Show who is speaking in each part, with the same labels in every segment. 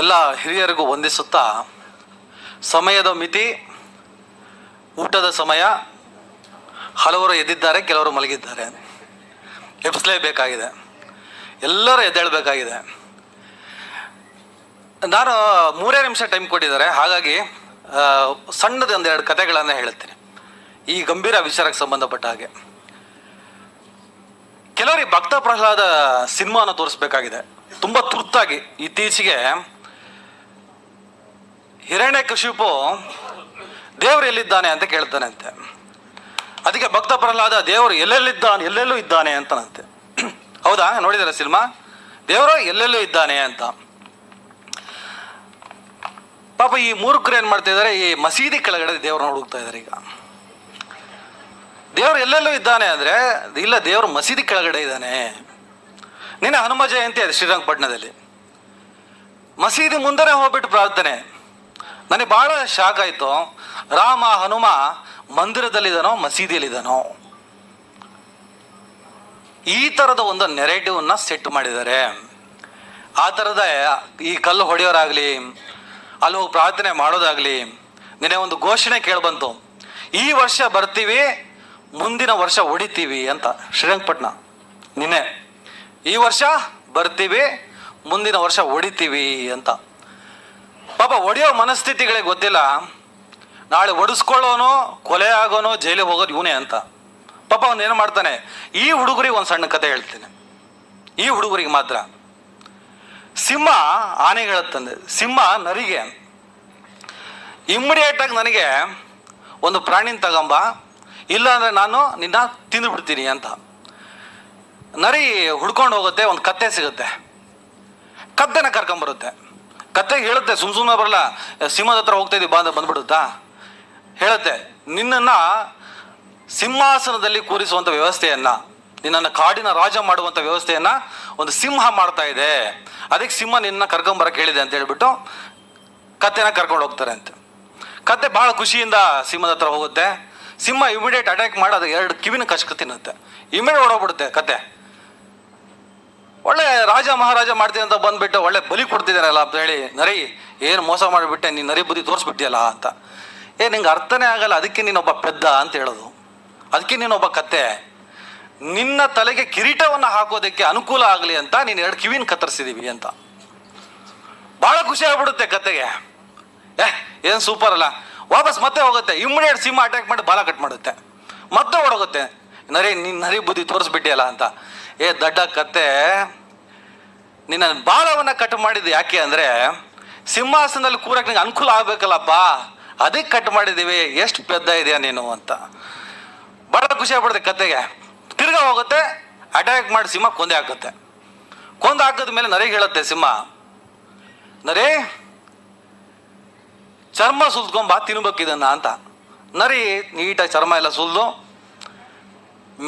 Speaker 1: ಎಲ್ಲ ಹಿರಿಯರಿಗೂ ವಂದಿಸುತ್ತಾ ಸಮಯದ ಮಿತಿ, ಊಟದ ಸಮಯ, ಹಲವರು ಎದ್ದಿದ್ದಾರೆ, ಕೆಲವರು ಮಲಗಿದ್ದಾರೆ. ಎಬ್ಬಿಸಲೇಬೇಕಾಗಿದೆ ಎಲ್ಲರೂ ಎದ್ದೇಳಬೇಕಾಗಿದೆ. ನಾನು ಮೂರೇ ನಿಮಿಷ ಟೈಮ್ ಕೊಟ್ಟಿದ್ದಾರೆ, ಹಾಗಾಗಿ ಸಣ್ಣದ ಒಂದೆರಡು ಕಥೆಗಳನ್ನು ಹೇಳುತ್ತೇನೆ ಈ ಗಂಭೀರ ವಿಚಾರಕ್ಕೆ ಸಂಬಂಧಪಟ್ಟ ಹಾಗೆ. ಕೆಲವರಿಗೆ ಭಕ್ತ ಪ್ರಹ್ಲಾದ ಸಿನಿಮಾನ ತೋರಿಸ್ಬೇಕಾಗಿದೆ. ತುಂಬ ತುರ್ತಾಗಿ, ಇತ್ತೀಚೆಗೆ ಹಿರಣ್ಯಕಶಿಪು ದೇವರು ಎಲ್ಲಿದ್ದಾನೆ ಅಂತ ಕೇಳ್ತಾನೆ ಅಂತೆ ಅದಕ್ಕೆ ಭಕ್ತ ಪ್ರಹ್ಲಾದ ದೇವರು ಎಲ್ಲೆಲ್ಲಿದ್ದಾನೆ, ಎಲ್ಲೆಲ್ಲೂ ಇದ್ದಾನೆ ಅಂತನಂತೆ. ಹೌದಾ? ನೋಡಿದಾರೆ ಸಿನಿಮಾ? ದೇವರು ಎಲ್ಲೆಲ್ಲೂ ಇದ್ದಾನೆ ಅಂತ. ಪಾಪ ಈ ಮೂರ್ಖರು ಏನು ಮಾಡ್ತಾ ಇದ್ದಾರೆ ಈ ಮಸೀದಿ ಕೆಳಗಡೆ ದೇವ್ರನ್ನ ಹುಡುಕ್ತಾ ಇದ್ದಾರೆ ಈಗ. ದೇವರು ಎಲ್ಲೆಲ್ಲೂ ಇದ್ದಾನೆ ಅಂದರೆ, ಇಲ್ಲ ದೇವರು ಮಸೀದಿ ಕೆಳಗಡೆ ಇದ್ದಾನೆ. ನಿನ್ನೆ ಹನುಮ ಜಯಂತಿ ಅದು ಶ್ರೀರಂಗಪಟ್ಟಣದಲ್ಲಿ. ಮಸೀದಿ ಮುಂದೆನೇ ಹೋಗ್ಬಿಟ್ಟು ಪ್ರಾರ್ಥನೆ. ನನಗೆ ಭಾಳ ಶಾಕ್ ಆಯಿತು. ರಾಮ ಹನುಮ ಮಂದಿರದಲ್ಲಿದ್ದಾನೋ, ಮಸೀದಿಯಲ್ಲಿದ್ದಾನೋ. ಈ ಥರದ ಒಂದು ನೆರೆಟಿವನ್ನ ಸೆಟ್ ಮಾಡಿದ್ದಾರೆ. ಆ ಥರದ ಈ ಕಲ್ಲು ಹೊಡೆಯೋರಾಗಲಿ, ಅಲ್ಲಿ ಹೋಗಿ ಪ್ರಾರ್ಥನೆ ಮಾಡೋದಾಗಲಿ, ನಿನ್ನೆ ಒಂದು ಘೋಷಣೆ ಕೇಳಿಬಂತು ಈ ವರ್ಷ ಬರ್ತೀವಿ, ಮುಂದಿನ ವರ್ಷ ಹೊಡಿತೀವಿ ಅಂತ ಶ್ರೀರಂಗಪಟ್ಟಣ ನಿನ್ನೆ. ಈ ವರ್ಷ ಬರ್ತೀವಿ, ಮುಂದಿನ ವರ್ಷ ಹೊಡಿತೀವಿ ಅಂತ. ಪಾಪ ಒಡೆಯೋ ಮನಸ್ಥಿತಿಗಳಿಗೆ ಗೊತ್ತಿಲ್ಲ. ನಾಳೆ ಒಡಿಸ್ಕೊಳ್ಳೋನು, ಕೊಲೆ ಆಗೋನು, ಜೈಲಿಗೆ ಹೋಗೋದು ಇವನೇ ಅಂತ. ಪಾಪ ಅವನು ಏನು ಮಾಡ್ತಾನೆ? ಈ ಹುಡುಗರಿಗೆ ಒಂದು ಸಣ್ಣ ಕತೆ ಹೇಳ್ತೇನೆ. ಈ ಹುಡುಗರಿಗೆ ಮಾತ್ರ. ಸಿಂಹ ಆನೆಗೆ ಹೇಳುತ್ತಂದೆ. ಸಿಂಹ ನರಿಗೆ. ಇಮ್ಮಿಡಿಯೇಟಾಗಿ ನನಗೆ ಒಂದು ಪ್ರಾಣಿನ ತಗೊಂಬ. ಇಲ್ಲ ಅಂದ್ರೆ ನಾನು ನಿನ್ನ ತಿಂದು ಬಿಡ್ತೀನಿ ಅಂತ. ನರಿ ಹುಡ್ಕೊಂಡು ಹೋಗುತ್ತೆ, ಒಂದು ಕತ್ತೆ ಸಿಗುತ್ತೆ. ಕತ್ತೆನ ಕರ್ಕೊಂಬರುತ್ತೆ. ಕತ್ತೆಗೆ ಹೇಳುತ್ತೆ, ಸುಮ್ ಸುಮ್ಮನೆ ಬರಲ್ಲ, ಸಿಂಹದ ಹತ್ರ ಹೋಗ್ತಾ ಇದ್ದೀವಿ ಬಾಂಧ ಬಂದ್ಬಿಡುತ್ತಾ? ಹೇಳುತ್ತೆ, ನಿನ್ನನ್ನು ಸಿಂಹಾಸನದಲ್ಲಿ ಕೂರಿಸುವಂಥ ವ್ಯವಸ್ಥೆಯನ್ನ, ನಿನ್ನನ್ನು ಕಾಡಿನ ರಾಜ ಮಾಡುವಂಥ ವ್ಯವಸ್ಥೆಯನ್ನ ಒಂದು ಸಿಂಹ ಮಾಡ್ತಾ ಇದೆ. ಅದಕ್ಕೆ ಸಿಂಹ ನಿನ್ನ ಕರ್ಕೊಂಬರಕ್ಕೆ ಹೇಳಿದೆ ಅಂತ ಹೇಳಿಬಿಟ್ಟು ಕತೆನ ಕರ್ಕೊಂಡು ಹೋಗ್ತಾರೆ ಅಂತ. ಕತೆ ಭಾಳ ಖುಷಿಯಿಂದ ಸಿಂಹದ ಹತ್ರ ಹೋಗುತ್ತೆ. ಸಿಂಹ ಇಮಿಡಿಯೇಟ್ ಅಟ್ಯಾಕ್ ಮಾಡಿ, ಅದು ಎರಡು ಕಿವಿನ ಕಚ್ಕ ತಿನ್ನುತ್ತೆ. ಇಮಿಡಿಯೇಟ್ ಓಡೋಗ್ಬಿಡುತ್ತೆ ಕತ್ತೆ. ಒಳ್ಳೆ ರಾಜ ಮಹಾರಾಜ ಮಾಡ್ತೀನಿ ಅಂತ ಬಂದ್ಬಿಟ್ಟು ಒಳ್ಳೆ ಬಲಿ ಕೊಡ್ತಿದ್ದಾರಲ್ಲ ಅಂತ ಹೇಳಿ, ನರಿ, ಏನು ಮೋಸ ಮಾಡಿಬಿಟ್ಟೆ, ನೀನು ನರಿ ಬುದ್ಧಿ ತೋರಿಸ್ಬಿಟ್ಟಿಯಲ್ಲ ಅಂತ. ಏ, ನಿಂಗೆ ಅರ್ಥನೇ ಆಗಲ್ಲ, ಅದಕ್ಕೆ ನೀನೊಬ್ಬ ಪೆದ್ದ ಅಂತ ಹೇಳೋದು. ಅದಕ್ಕೆ ನೀನೊಬ್ಬ ಕತ್ತೆ. ನಿನ್ನ ತಲೆಗೆ ಕಿರೀಟವನ್ನು ಹಾಕೋದಕ್ಕೆ ಅನುಕೂಲ ಆಗಲಿ ಅಂತ ನೀನು ಎರಡು ಕಿವಿನ ಕತ್ತರಿಸಿದೀವಿ ಅಂತ. ಭಾಳ ಖುಷಿ ಆಗ್ಬಿಡುತ್ತೆ ಕತ್ತೆಗೆ. ಏ, ಏನು ಸೂಪರ್ ಅಲ್ಲ. ವಾಪಸ್ ಮತ್ತೆ ಹೋಗುತ್ತೆ. ಇಮ್ಮಿಡಿಯೇಟ್ ಸಿಂಹ ಅಟ್ಯಾಕ್ ಮಾಡಿ ಬಾಲ ಕಟ್ ಮಾಡುತ್ತೆ. ಮತ್ತೆ ಓಡೋಗುತ್ತೆ. ನರಿ ನಿನ್ನ ನರಿ ಬುದ್ಧಿ ತೋರಿಸ್ಬಿಟ್ಟಿಯಲ್ಲ ಅಂತ. ಏ ದಡ್ಡ ಕತ್ತೆ, ನಿನ್ನ ಬಾಲವನ್ನು ಕಟ್ ಮಾಡಿದ್ದು ಯಾಕೆ ಅಂದರೆ ಸಿಂಹಾಸನದಲ್ಲಿ ಕೂರಕ್ಕೆ ನಿಂಗೆ ಅನುಕೂಲ ಆಗಬೇಕಲ್ಲಪ್ಪ. ಅದಕ್ಕೆ ಕಟ್ ಮಾಡಿದ್ದೀವಿ. ಎಷ್ಟು ಪೆದ್ದ ಇದೆಯಾ ನೀನು ಅಂತ. ಭಾಳ ಖುಷಿ ಆಗ್ಬಿಡುತ್ತೆ ಕತ್ತೆಗೆ. ತಿರ್ಗಾ ಹೋಗುತ್ತೆ ಅಟ್ಯಾಕ್ ಮಾಡಿ ಸಿಂಹ ಕೊಂದೆ ಹಾಕುತ್ತೆ. ಕೊಂದು ಹಾಕಿದ ಮೇಲೆ ನರಿಗೆ ಹೇಳುತ್ತೆ ಸಿಂಹ, ನರಿ, ಚರ್ಮ ಸುಲ್ಕೊಂಬ ಇದನ್ನು ಅಂತ. ನರಿ, ನೀಟಾಗಿ ಚರ್ಮ ಎಲ್ಲ ಸುಲ್ದು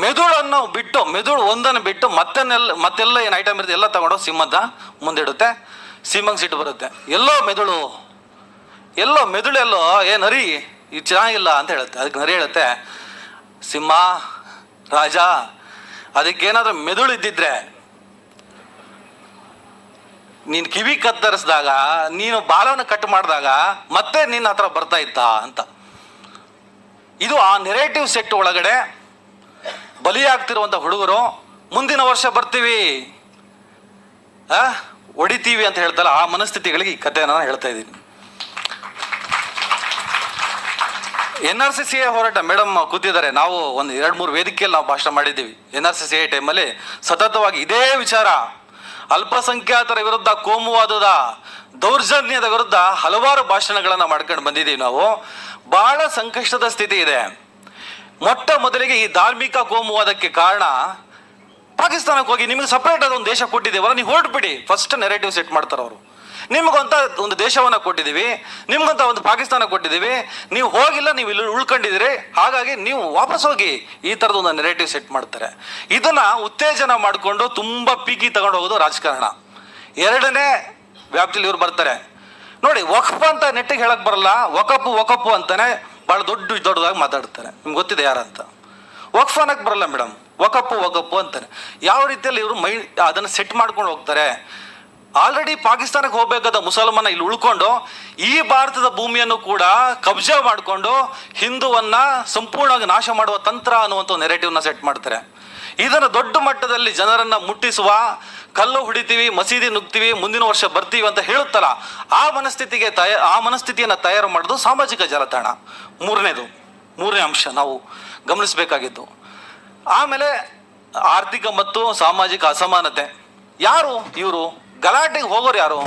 Speaker 1: ಮೆದುಳನ್ನು ಬಿಟ್ಟು, ಮೆದುಳು ಒಂದನ್ನು ಬಿಟ್ಟು ಮತ್ತನ್ನೆಲ್ಲ ಮತ್ತೆಲ್ಲ ಏನು ಐಟಮ್ ಇರುತ್ತೆ, ಎಲ್ಲ ತಗೊಂಡು ಸಿಂಹದ ಮುಂದಿಡುತ್ತೆ ಸಿಂಹಂಗೆ ಸಿಟ್ಟು ಬರುತ್ತೆ. ಎಲ್ಲೋ ಮೆದುಳು, ಎಲ್ಲೋ ಮೆದುಳೆಲ್ಲೋ ಏ, ನರಿ, ಇದು ಚೆನ್ನಾಗಿಲ್ಲ ಅಂತ ಹೇಳುತ್ತೆ. ಅದಕ್ಕೆ ನರಿ ಹೇಳುತ್ತೆ, ಸಿಂಹ, ರಾಜ, ಅದಕ್ಕೇನಾದರೂ ಮೆದುಳು ಇದ್ದಿದ್ರೆ, ನೀನು ಕಿವಿ ಕತ್ತರಿಸಿದಾಗ, ನೀನು ಬಾಲವನ್ನು ಕಟ್ ಮಾಡಿದಾಗ ಮತ್ತೆ ನಿನ್ನ ಹತ್ರ ಬರ್ತಾ ಇತ್ತ ಅಂತ. ಇದು ಆ ನೆರೇಟಿವ್ ಸೆಟ್ ಒಳಗಡೆ ಬಲಿಯಾಗ್ತಿರುವಂಥ ಹುಡುಗರು, ಮುಂದಿನ ವರ್ಷ ಬರ್ತೀವಿ. ಆ? ಹೊಡಿತೀವಿ ಅಂತ ಹೇಳ್ತಲ್ಲ, ಆ ಮನಸ್ಥಿತಿಗಳಿಗೆ ಈ ಕಥೆಯನ್ನು ನಾನು ಹೇಳ್ತಾ ಇದ್ದೀನಿ. N R C C A ಹೋರಾಟ ಮೇಡಮ್ ಕೂತಿದ್ದಾರೆ. ನಾವು ಒಂದು ಎರಡು ಮೂರು ವೇದಿಕೆಯಲ್ಲಿ ನಾವು ಭಾಷಣ ಮಾಡಿದ್ದೀವಿ. N R C C A ಟೈಮಲ್ಲಿ ಸತತವಾಗಿ ಇದೇ ವಿಚಾರ. ಅಲ್ಪಸಂಖ್ಯಾತರ ವಿರುದ್ಧ, ಕೋಮುವಾದದ, ದೌರ್ಜನ್ಯದ ವಿರುದ್ಧ ಹಲವಾರು ಭಾಷಣಗಳನ್ನು ಮಾಡ್ಕೊಂಡು ಬಂದಿದ್ದೀವಿ ನಾವು. ಬಹಳ ಸಂಕಷ್ಟದ ಸ್ಥಿತಿ ಇದೆ. ಮೊಟ್ಟ ಮೊದಲಿಗೆ ಈ ಧಾರ್ಮಿಕ ಕೋಮುವಾದಕ್ಕೆ ಕಾರಣ ಪಾಕಿಸ್ತಾನಕ್ಕೆ ಹೋಗಿ ನಿಮಗೆ ಸಪ್ರೇಟ್ ಆದ ಒಂದು ದೇಶ ಕೊಟ್ಟಿದ್ದೀವಲ್ಲ, ನೀವು ಹೊರಟ್ಬಿಡಿ. ಫಸ್ಟ್ ನೆರೇಟಿವ್ ಸೆಟ್ ಮಾಡ್ತಾರೆ ಅವರು. ನಿಮಗಂತ ಒಂದು ದೇಶವನ್ನು ಕೊಟ್ಟಿದ್ದೀವಿ, ನಿಮ್ಗಂತ ಒಂದು ಪಾಕಿಸ್ತಾನ ಕೊಟ್ಟಿದ್ದೀವಿ, ನೀವು ಹೋಗಿಲ್ಲ, ನೀವು ಇಲ್ಲಿ ಉಳ್ಕೊಂಡಿದ್ದೀರಿ, ಹಾಗಾಗಿ ನೀವು ವಾಪಸ್ ಹೋಗಿ ಈ ಥರದ ಒಂದು ನೆರೇಟಿವ್ ಸೆಟ್ ಮಾಡ್ತಾರೆ. ಇದನ್ನು ಉತ್ತೇಜನ ಮಾಡಿಕೊಂಡು ತುಂಬ ಪೀಕಿ ತಗೊಂಡು ಹೋಗೋದು ರಾಜಕಾರಣ. ಎರಡನೇ ವ್ಯಾಪ್ತಿಲಿ ಇವ್ರು ಬರ್ತಾರೆ. ನೋಡಿ, ವಕ್ಫ್ ಅಂತ ನೆಟ್ಟಿಗೆ ಹೇಳಕ್ ಬರಲ್ಲ ವಕಪು ವಕಪು ಅಂತಾನೆ ಭಾಳ ದೊಡ್ಡ ದೊಡ್ಡದಾಗಿ ಮಾತಾಡ್ತಾರೆ. ನಿಮ್ಗೆ ಗೊತ್ತಿದೆ ಯಾರಂತ? ವಕ್ಫ್ ಬರಲ್ಲ ಮೇಡಮ್. ವಕಪ್ಪು ವಕಪ್ಪು ಅಂತಾರೆ. ಯಾವ ರೀತಿಯಲ್ಲಿ ಇವರು ಮೈ, ಅದನ್ನು ಸೆಟ್ ಮಾಡ್ಕೊಂಡು ಹೋಗ್ತಾರೆ. ಆಲ್ರೆಡಿ ಪಾಕಿಸ್ತಾನಕ್ಕೆ ಹೋಗಬೇಕಾದ ಮುಸಲ್ಮಾನ ಇಲ್ಲಿ ಉಳ್ಕೊಂಡು, ಈ ಭಾರತದ ಭೂಮಿಯನ್ನು ಕೂಡ ಕಬ್ಜಾ ಮಾಡಿಕೊಂಡು ಹಿಂದುವನ್ನ ಸಂಪೂರ್ಣವಾಗಿ ನಾಶ ಮಾಡುವ ತಂತ್ರ ಅನ್ನುವಂಥ ನೆರೆಟಿವ್ನ ಸೆಟ್ ಮಾಡ್ತಾರೆ. ಇದನ್ನು ದೊಡ್ಡ ಮಟ್ಟದಲ್ಲಿ ಜನರನ್ನು ಮುಟ್ಟಿಸುವ ಕಲ್ಲು ಹೊಡಿತೀವಿ, ಮಸೀದಿ ನುಗ್ತೀವಿ, ಮುಂದಿನ ವರ್ಷ ಬರ್ತೀವಿ ಅಂತ ಹೇಳುತ್ತಲ್ಲ, ಆ ಮನಸ್ಥಿತಿಗೆ ತಯ, ಆ ಮನಸ್ಥಿತಿಯನ್ನು ತಯಾರು ಮಾಡೋದು ಸಾಮಾಜಿಕ ಜಾಲತಾಣ. ಮೂರನೇದು, ಮೂರನೇ ಅಂಶ ನಾವು ಗಮನಿಸಬೇಕಾಗಿದ್ದು. ಆಮೇಲೆ ಆರ್ಥಿಕ ಮತ್ತು ಸಾಮಾಜಿಕ ಅಸಮಾನತೆ. ಯಾರು? ಇವರು. ಗಲಾಟೆಗೆ ಹೋಗೋರು ಯಾರು?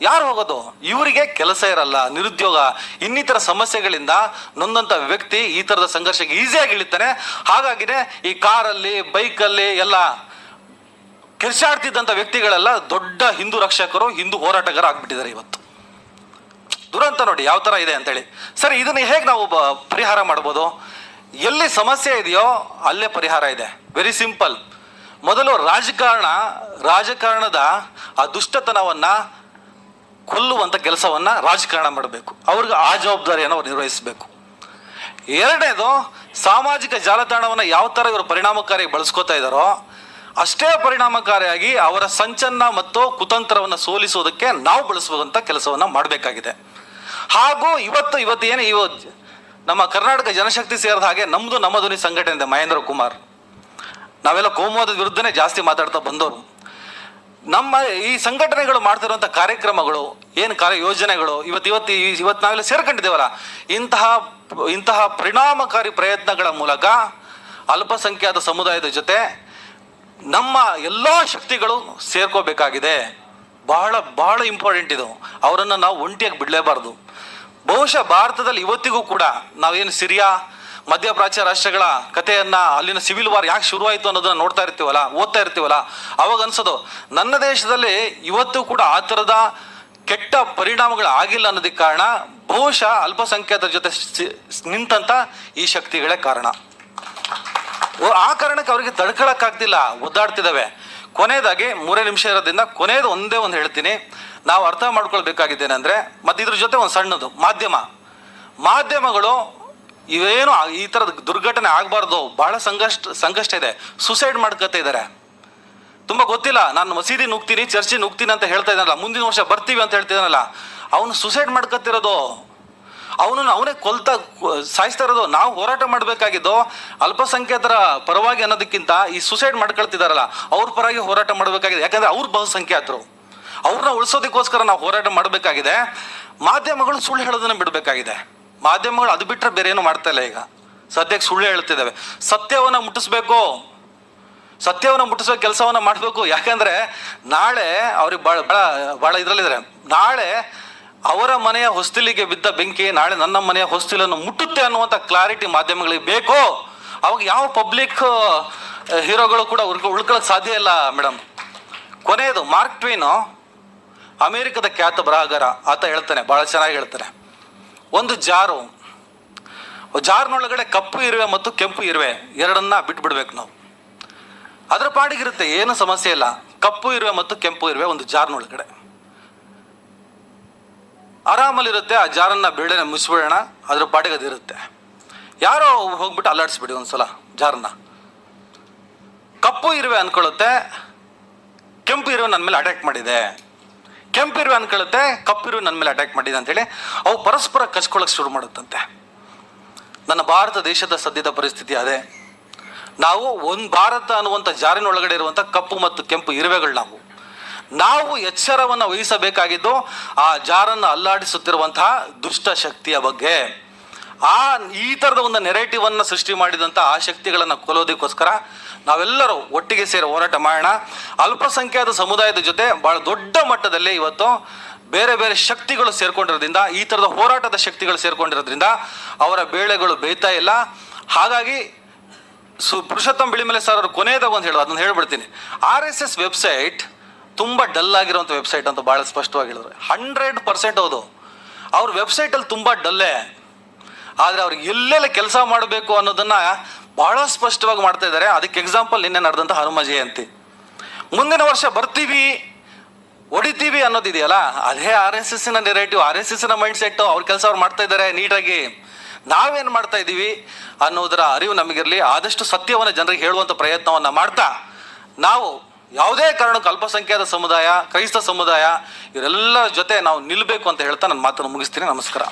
Speaker 1: ಯಾರು ಹೋಗೋದು? ಇವರಿಗೆ ಕೆಲಸ ಇರಲ್ಲ, ನಿರುದ್ಯೋಗ, ಇನ್ನಿತರ ಸಮಸ್ಯೆಗಳಿಂದ ನೊಂದಂಥ ವ್ಯಕ್ತಿ ಈ ಥರದ ಸಂಘರ್ಷಕ್ಕೆ ಈಸಿಯಾಗಿ ಇಳಿತಾನೆ. ಹಾಗಾಗಿನೇ ಈ ಕಾರಲ್ಲಿ ಬೈಕಲ್ಲಿ ಎಲ್ಲ ಕಿರ್ಚಾಡ್ತಿದ್ದಂಥ ವ್ಯಕ್ತಿಗಳೆಲ್ಲ ದೊಡ್ಡ ಹಿಂದೂ ರಕ್ಷಕರು, ಹಿಂದೂ ಹೋರಾಟಗಾರ ಆಗ್ಬಿಟ್ಟಿದ್ದಾರೆ ಇವತ್ತು. ದುರಂತ ನೋಡಿ ಯಾವ ಥರ ಇದೆ ಅಂತೇಳಿ. ಸರಿ, ಇದನ್ನ ಹೇಗೆ ನಾವು ಪರಿಹಾರ ಮಾಡ್ಬೋದು? ಎಲ್ಲಿ ಸಮಸ್ಯೆ ಇದೆಯೋ ಅಲ್ಲೇ ಪರಿಹಾರ ಇದೆ. ವೆರಿ ಸಿಂಪಲ್ ಮೊದಲು ರಾಜಕಾರಣ, ರಾಜಕಾರಣದ ಆ ದುಷ್ಟತನವನ್ನ ಕೊಲ್ಲುವಂಥ ಕೆಲಸವನ್ನ ರಾಜಕಾರಣ ಮಾಡಬೇಕು. ಅವ್ರಿಗೆ ಆ ಜವಾಬ್ದಾರಿಯನ್ನು ಅವ್ರು ನಿರ್ವಹಿಸಬೇಕು. ಎರಡನೇದು, ಸಾಮಾಜಿಕ ಜಾಲತಾಣವನ್ನು ಯಾವ ಥರ ಇವರು ಪರಿಣಾಮಕಾರಿಯಾಗಿ ಬಳಸ್ಕೋತಾ ಇದ್ದಾರೋ ಅಷ್ಟೇ ಪರಿಣಾಮಕಾರಿಯಾಗಿ ಅವರ ಸಂಚನ್ನ ಮತ್ತು ಕುತಂತ್ರವನ್ನು ಸೋಲಿಸೋದಕ್ಕೆ ನಾವು ಬಳಸುವಂಥ ಕೆಲಸವನ್ನು ಮಾಡಬೇಕಾಗಿದೆ. ಹಾಗೂ ಇವತ್ತು ಇವತ್ತು ಏನು ಇವ ನಮ್ಮ ಕರ್ನಾಟಕ ಜನಶಕ್ತಿ ಸೇರಿದ ಹಾಗೆ ನಮ್ಮದು ನಮ್ಮ ಸಂಘಟನೆ ಇದೆ, ಮಹೇಂದ್ರ ಕುಮಾರ್. ನಾವೆಲ್ಲ ಕೋಮುವಾದದ ವಿರುದ್ಧನೇ ಜಾಸ್ತಿ ಮಾತಾಡ್ತಾ ಬಂದವರು. ನಮ್ಮ ಈ ಸಂಘಟನೆಗಳು ಮಾಡ್ತಿರುವಂಥ ಕಾರ್ಯಕ್ರಮಗಳು, ಏನು ಕಾರ್ಯ ಯೋಜನೆಗಳು, ಇವತ್ತು ಇವತ್ತು ಇವತ್ತು ನಾವೆಲ್ಲ ಸೇರ್ಕೊಂಡಿದ್ದೇವಲ್ಲ, ಇಂತಹ ಇಂತಹ ಪರಿಣಾಮಕಾರಿ ಪ್ರಯತ್ನಗಳ ಮೂಲಕ ಅಲ್ಪಸಂಖ್ಯಾತ ಸಮುದಾಯದ ಜೊತೆ ನಮ್ಮ ಎಲ್ಲ ಶಕ್ತಿಗಳು ಸೇರ್ಕೋಬೇಕಾಗಿದೆ. ಬಹಳ ಬಹಳ ಇಂಪಾರ್ಟೆಂಟ್ ಇದು. ಅವರನ್ನು ನಾವು ಒಂಟಿಯಾಗಿ ಬಿಡಲೇಬಾರ್ದು. ಬಹುಶಃ ಭಾರತದಲ್ಲಿ ಇವತ್ತಿಗೂ ಕೂಡ ನಾವೇನು ಸಿರಿಯಾ ಮಧ್ಯಪ್ರಾಚ್ಯ ರಾಷ್ಟ್ರಗಳ ಕಥೆಯನ್ನು, ಅಲ್ಲಿನ ಸಿವಿಲ್ ವಾರ್ ಯಾಕೆ ಶುರುವಾಯಿತು ಅನ್ನೋದನ್ನ ನೋಡ್ತಾ ಇರ್ತೀವಲ್ಲ, ಓದ್ತಾ ಇರ್ತೀವಲ್ಲ, ಅವಾಗ ಅನ್ಸೋದು, ನನ್ನ ದೇಶದಲ್ಲಿ ಇವತ್ತು ಕೂಡ ಆ ಥರದ ಕೆಟ್ಟ ಪರಿಣಾಮಗಳು ಆಗಿಲ್ಲ ಅನ್ನೋದಕ್ಕೆ ಕಾರಣ ಬಹುಶಃ ಅಲ್ಪಸಂಖ್ಯಾತರ ಜೊತೆ ನಿಂತಂತ ಈ ಶಕ್ತಿಗಳೇ ಕಾರಣ. ಆ ಕಾರಣಕ್ಕೆ ಅವರಿಗೆ ತಡ್ಕೊಳಕ್ಕಾಗ್ತಿಲ್ಲ ಒದ್ದಾಡ್ತಿದ್ದಾವೆ ಕೊನೆಯದಾಗಿ ಮೂರೇ ನಿಮಿಷ ಇರೋದ್ರಿಂದ ಕೊನೆಯದು ಒಂದೇ ಒಂದು ಹೇಳ್ತೀನಿ. ನಾವು ಅರ್ಥ ಮಾಡ್ಕೊಳ್ಬೇಕಾಗಿದ್ದೇನೆಂದ್ರೆ ಮತ್ತೆ ಇದ್ರ ಜೊತೆ ಒಂದು ಸಣ್ಣದು, ಮಾಧ್ಯಮ. ಮಾಧ್ಯಮಗಳು ಇವೇನು ಈ ಥರದ ದುರ್ಘಟನೆ ಆಗಬಾರ್ದು. ಬಹಳ ಸಂಕಷ್ಟ ಸಂಕಷ್ಟ ಇದೆ. ಸುಸೈಡ್ ಮಾಡ್ಕೊತಾ ಇದ್ದಾರೆ ತುಂಬ ಗೊತ್ತಿಲ್ಲ. ನಾನು ಮಸೀದಿ ನುಗ್ತೀನಿ, ಚರ್ಚಿ ನುಗ್ತೀನಿ ಅಂತ ಹೇಳ್ತಾ ಇದ್ದಾನಲ್ಲ. ಮುಂದಿನ ವರ್ಷ ಬರ್ತೀವಿ ಅಂತ ಹೇಳ್ತಿದ್ದಾನಲ್ಲ. ಅವನು ಸುಸೈಡ್ ಮಾಡ್ಕೊತಿರೋದು. ಅವನನ್ನು ಅವನೇ ಕೊಲ್ತಾ ಸಾಯಿಸ್ತಾ ಇರೋದು ನಾವು ಹೋರಾಟ ಮಾಡಬೇಕಾಗಿದ್ದು ಅಲ್ಪಸಂಖ್ಯಾತರ ಪರವಾಗಿ ಅನ್ನೋದಕ್ಕಿಂತ ಈ ಸುಸೈಡ್ ಮಾಡ್ಕೊಳ್ತಿದಾರಲ್ಲ, ಅವ್ರ ಪರವಾಗಿ ಹೋರಾಟ ಮಾಡಬೇಕಾಗಿದೆ. ಯಾಕಂದ್ರೆ ಅವ್ರು ಬಹುಸಂಖ್ಯಾತರು. ಅವ್ರನ್ನ ಉಳಿಸೋದಕ್ಕೋಸ್ಕರ ನಾವು ಹೋರಾಟ ಮಾಡಬೇಕಾಗಿದೆ. ಮಾಧ್ಯಮಗಳು ಸುಳ್ಳು ಹೇಳೋದನ್ನ ಬಿಡಬೇಕಾಗಿದೆ. ಮಾಧ್ಯಮಗಳು ಅದು ಬಿಟ್ಟರೆ ಬೇರೆ ಏನು ಮಾಡ್ತಾ ಇಲ್ಲ ಈಗ. ಸದ್ಯಕ್ಕೆ ಸುಳ್ಳು ಹೇಳ್ತಿದ್ದಾವೆ ಸತ್ಯವನ್ನು ಮುಟ್ಟಿಸ್ಬೇಕು. ಸತ್ಯವನ್ನು ಮುಟ್ಟಿಸೋ ಕೆಲಸವನ್ನ ಮಾಡಬೇಕು. ಯಾಕಂದ್ರೆ ನಾಳೆ ಅವ್ರಿಗೆ ಭಾಳ ಭಾಳ ಭಾಳ ಇದರಲ್ಲಿದ್ದಾರೆ. ನಾಳೆ ಅವರ ಮನೆಯ ಹೊಸ್ತಿಲಿಗೆ ಬಿದ್ದ ಬೆಂಕಿ ನಾಳೆ ನನ್ನ ಮನೆಯ ಹೊಸ್ತಿಲನ್ನು ಮುಟ್ಟುತ್ತೆ ಅನ್ನುವಂಥ ಕ್ಲಾರಿಟಿ ಮಾಧ್ಯಮಗಳಿಗೆ ಬೇಕೋ? ಅವಾಗ ಯಾವ ಪಬ್ಲಿಕ್ ಹೀರೋಗಳು ಕೂಡ ಉಳ್ಕೊ ಉಳ್ಕೊಳ್ಳೋಕೆ ಸಾಧ್ಯ ಇಲ್ಲ ಮೇಡಮ್ ಕೊನೆಯದು ಮಾರ್ಕ್ ಟ್ವೀನು ಅಮೇರಿಕದ ಖ್ಯಾತ ಬರಹಗಾರ. ಆತ ಹೇಳ್ತಾನೆ ಭಾಳ ಚೆನ್ನಾಗಿ ಹೇಳ್ತಾನೆ. ಒಂದು ಜಾರು, ಜಾರ್ನೊಳಗಡೆ ಕಪ್ಪು ಇರುವೆ ಮತ್ತು ಕೆಂಪು ಇರುವೆ, ಎರಡನ್ನ ಬಿಟ್ಬಿಡ್ಬೇಕು ನಾವು. ಅದರ ಪಾಡಿಗಿರುತ್ತೆ, ಏನು ಸಮಸ್ಯೆ ಇಲ್ಲ. ಕಪ್ಪು ಇರುವೆ ಮತ್ತು ಕೆಂಪು ಇರುವೆ ಒಂದು ಜಾರ್ನೊಳಗಡೆ. ಆರಾಮಲ್ಲಿರುತ್ತೆ, ಆ ಜಾರನ್ನ ಬೇಡನೆ ಮುಚ್ಚಿಬಿಡೋಣ ಅದ್ರ ಪಾಟಿಗೆ ಅದಿರುತ್ತೆ ಯಾರೋ ಹೋಗ್ಬಿಟ್ಟು ಅಲ್ಲಾಡಿಸ್ಬಿಡಿ ಒಂದ್ಸಲ ಜಾರನ್ನ. ಕಪ್ಪು ಇರುವೆ ಅಂದ್ಕೊಳ್ಳುತ್ತೆ ಕೆಂಪು ಇರುವೆ ನನ್ನ ಮೇಲೆ ಅಟ್ಯಾಕ್ ಮಾಡಿದೆ. ಕೆಂಪು ಇರುವೆ ಅಂದ್ಕೊಳ್ಳುತ್ತೆ ಕಪ್ಪು ಇರುವೆ ನನ್ನ ಮೇಲೆ ಅಟ್ಯಾಕ್ ಮಾಡಿದೆ ಅಂತೇಳಿ ಅವು ಪರಸ್ಪರ ಕಚ್ಕೊಳ್ಳೋಕೆ ಶುರು ಮಾಡುತ್ತಂತೆ. ನನ್ನ ಭಾರತ ದೇಶದ ಸದ್ಯದ ಪರಿಸ್ಥಿತಿ ಅದೇ. ನಾವು ಒಂದು ಭಾರತ ಅನ್ನುವಂಥ ಜಾರಿನೊಳಗಡೆ ಇರುವಂಥ ಕಪ್ಪು ಮತ್ತು ಕೆಂಪು ಇರುವೆಗಳು ನಾವು. ನಾವು ಎಚ್ಚರವನ್ನು ವಹಿಸಬೇಕಾಗಿದ್ದು ಆ ಜಾರನ್ನು ಅಲ್ಲಾಡಿಸುತ್ತಿರುವಂತಹ ದುಷ್ಟ ಶಕ್ತಿಯ ಬಗ್ಗೆ. ಆ ಈ ಥರದ ಒಂದು ನೆರೇಟಿವ್ ಅನ್ನು ಸೃಷ್ಟಿ ಮಾಡಿದಂಥ ಆ ಶಕ್ತಿಗಳನ್ನು ಕೊಲ್ಲೋದಕ್ಕೋಸ್ಕರ ನಾವೆಲ್ಲರೂ ಒಟ್ಟಿಗೆ ಸೇರಿ ಹೋರಾಟ ಮಾಡೋಣ. ಅಲ್ಪಸಂಖ್ಯಾತ ಸಮುದಾಯದ ಜೊತೆ ಬಹಳ ದೊಡ್ಡ ಮಟ್ಟದಲ್ಲಿ ಇವತ್ತು ಬೇರೆ ಬೇರೆ ಶಕ್ತಿಗಳು ಸೇರ್ಕೊಂಡಿರೋದ್ರಿಂದ, ಈ ಥರದ ಹೋರಾಟದ ಶಕ್ತಿಗಳು ಸೇರ್ಕೊಂಡಿರೋದ್ರಿಂದ ಅವರ ಬೇಳೆಗಳು ಬೇಯ್ತಾ ಇಲ್ಲ. ಹಾಗಾಗಿ ಸು ಪುರುಷೋತ್ತಮ್ ಬಿಳಿಮಲೆ ಸರ್ ಅವರು ಕೊನೆಯದಾಗ ಒಂದು ಹೇಳೋದು ಅದನ್ನು ಹೇಳ್ಬಿಡ್ತೀನಿ. ಆರ್ ಎಸ್ ಎಸ್ ವೆಬ್ಸೈಟ್ ತುಂಬ ಡಲ್ ಆಗಿರುವಂಥ ವೆಬ್ಸೈಟ್ ಅಂತ ಭಾಳ ಸ್ಪಷ್ಟವಾಗಿ ಹೇಳಿದ್ರು. ಹಂಡ್ರೆಡ್ ಪರ್ಸೆಂಟ್ ಹೌದು. ಅವ್ರ ವೆಬ್ಸೈಟಲ್ಲಿ ತುಂಬ ಡಲ್ಲೇ. ಆದರೆ ಅವ್ರಿಗೆ ಎಲ್ಲೆಲ್ಲ ಕೆಲಸ ಮಾಡಬೇಕು ಅನ್ನೋದನ್ನು ಬಹಳ ಸ್ಪಷ್ಟವಾಗಿ ಮಾಡ್ತಾ ಇದ್ದಾರೆ. ಅದಕ್ಕೆ ಎಕ್ಸಾಂಪಲ್ ನಿನ್ನೆ ನಡೆದಂಥ ಹನುಮ ಜಯಂತಿ ಮುಂದಿನ ವರ್ಷ ಬರ್ತೀವಿ, ಹೊಡಿತೀವಿ ಅನ್ನೋದಿದೆಯಲ್ಲ ಅದೇ ಆರ್ ಎಸ್ ಎಸ್ಸಿನ ನೆರೇಟಿವ್ ಆರ್ ಎಸ್ ಎಸ್ಸಿನ ಮೈಂಡ್ ಸೆಟ್ಟು ಅವ್ರ ಕೆಲಸ ಅವ್ರು ಮಾಡ್ತಾ ಇದ್ದಾರೆ ನೀಟಾಗಿ. ನಾವೇನು ಮಾಡ್ತಾ ಇದ್ದೀವಿ ಅನ್ನೋದರ ಅರಿವು ನಮಗಿರಲಿ. ಆದಷ್ಟು ಸತ್ಯವನ್ನು ಜನರಿಗೆ ಹೇಳುವಂಥ ಪ್ರಯತ್ನವನ್ನು ಮಾಡ್ತಾ ನಾವು ಯಾವುದೇ ಕಾರಣಕ್ಕೂ ಅಲ್ಪಸಂಖ್ಯಾತ ಸಮುದಾಯ, ಕ್ರೈಸ್ತ ಸಮುದಾಯ, ಇವರೆಲ್ಲರ ಜೊತೆ ನಾವು ನಿಲ್ಲಬೇಕು ಅಂತ ಹೇಳ್ತಾ ನನ್ನ ಮಾತನ್ನು ಮುಗಿಸ್ತೀನಿ. ನಮಸ್ಕಾರ.